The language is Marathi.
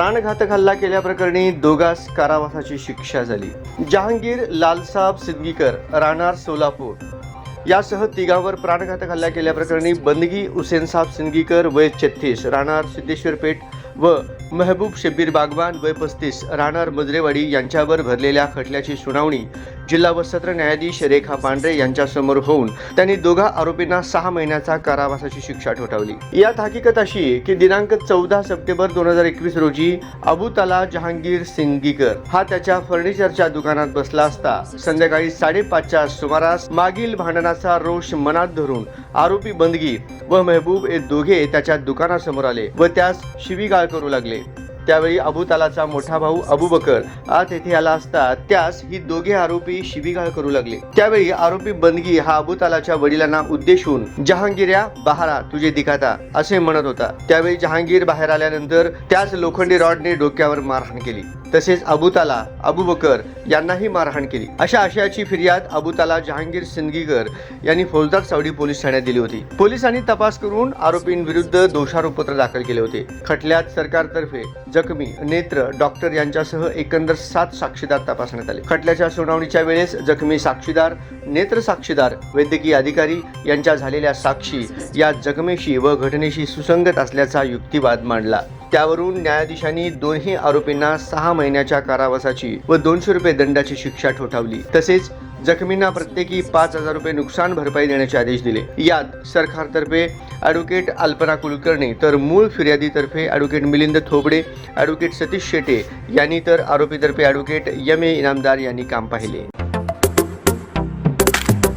प्राणघातक हल्ला केल्याप्रकरणी दोघास कारावासाची शिक्षा झाली. जहांगीर लालसाहेब सिंदगीकर राहणार सोलापूर. यासह तिघांवर प्राणघातक हल्ला केल्याप्रकरणी बंदगी हुसेन साब सिंदगीकर वय छत्तीस राहणार सिद्धेश्वर पेठ व महबूब शब्बीर बागवान वय पस्तीस राहणार मजरेवाडी यांच्यावर भरलेल्या खटल्याची सुनावणी जिल्हा व सत्र न्यायाधीश रेखा पांढरे यांच्यासमोर होऊन त्यांनी दोघा आरोपींना सहा महिन्याचा कारावासाची शिक्षा ठोठावली. यात हकीकत अशी आहे की दिनांक चौदा सप्टेंबर दोन हजार एकवीस रोजी अबुताला जहांगीर सिंगीकर हा त्याच्या फर्निचरच्या दुकानात बसला असता संध्याकाळी साडेपाचच्या सुमारास मागील भांडणाचा रोष मनात धरून आरोपी बंदगी व महबूब हे दोघे त्याच्या दुकानासमोर आले व त्यास शिवीगाळ करू लागले. त्यावेळी अबुतालाचा मोठा भाऊ अबुबकर आत येथे आला असता त्यास ही दोघे आरोपी शिबिगाळ करू लागले. त्यावेळी आरोपी बंदगी हा अबुतालाच्या वडिलांना उद्देशून जहांगीर्या बहारा तुझे दिखाता असे म्हणत होता. त्यावेळी जहांगीर बाहेर आल्यानंतर त्याच लोखंडी रॉडने डोक्यावर मारहाण केली. तसेच अबुताला अबुबकर यांनाही मारहाण केली. अशा आशयाची फिर्याद अबुताला जहांगीर सिंदगीकर यांनी फौजदार सावडी पोलीस ठाण्यात दिली होती. पोलिसांनी तपास करून आरोपींविरुद्ध दोषारोपपत्र दाखल केले होते. खटल्यात सरकारतर्फे जखमी नेत्र डॉक्टर यांच्यासह एकंदर सात साक्षीदार तपासण्यात आले. खटल्याच्या सुनावणीच्या वेळेस जखमी साक्षीदार नेत्र साक्षीदार वैद्यकीय अधिकारी यांच्या झालेल्या साक्षी या जखमेशी व घटनेशी सुसंगत असल्याचा युक्तिवाद मांडला. त्यावरून न्यायाधीशांनी दोन्ही आरोपींना सहा महिन्याच्या कारावासाची व दोनशे रुपये दंडाची शिक्षा ठोठावली. तसेच जखमींना प्रत्येकी पाच हजार रुपये नुकसान भरपाई देण्याचे आदेश दिले. यात सरकारतर्फे ॲडव्होकेट अल्पना कुलकर्णी तर मूळ फिर्यादीतर्फे ॲडव्होकेट मिलिंद थोबडे ॲडव्होकेट सतीश शेटे यांनी तर आरोपीतर्फे ॲडव्होकेट यम ए इनामदार यांनी काम पाहिले.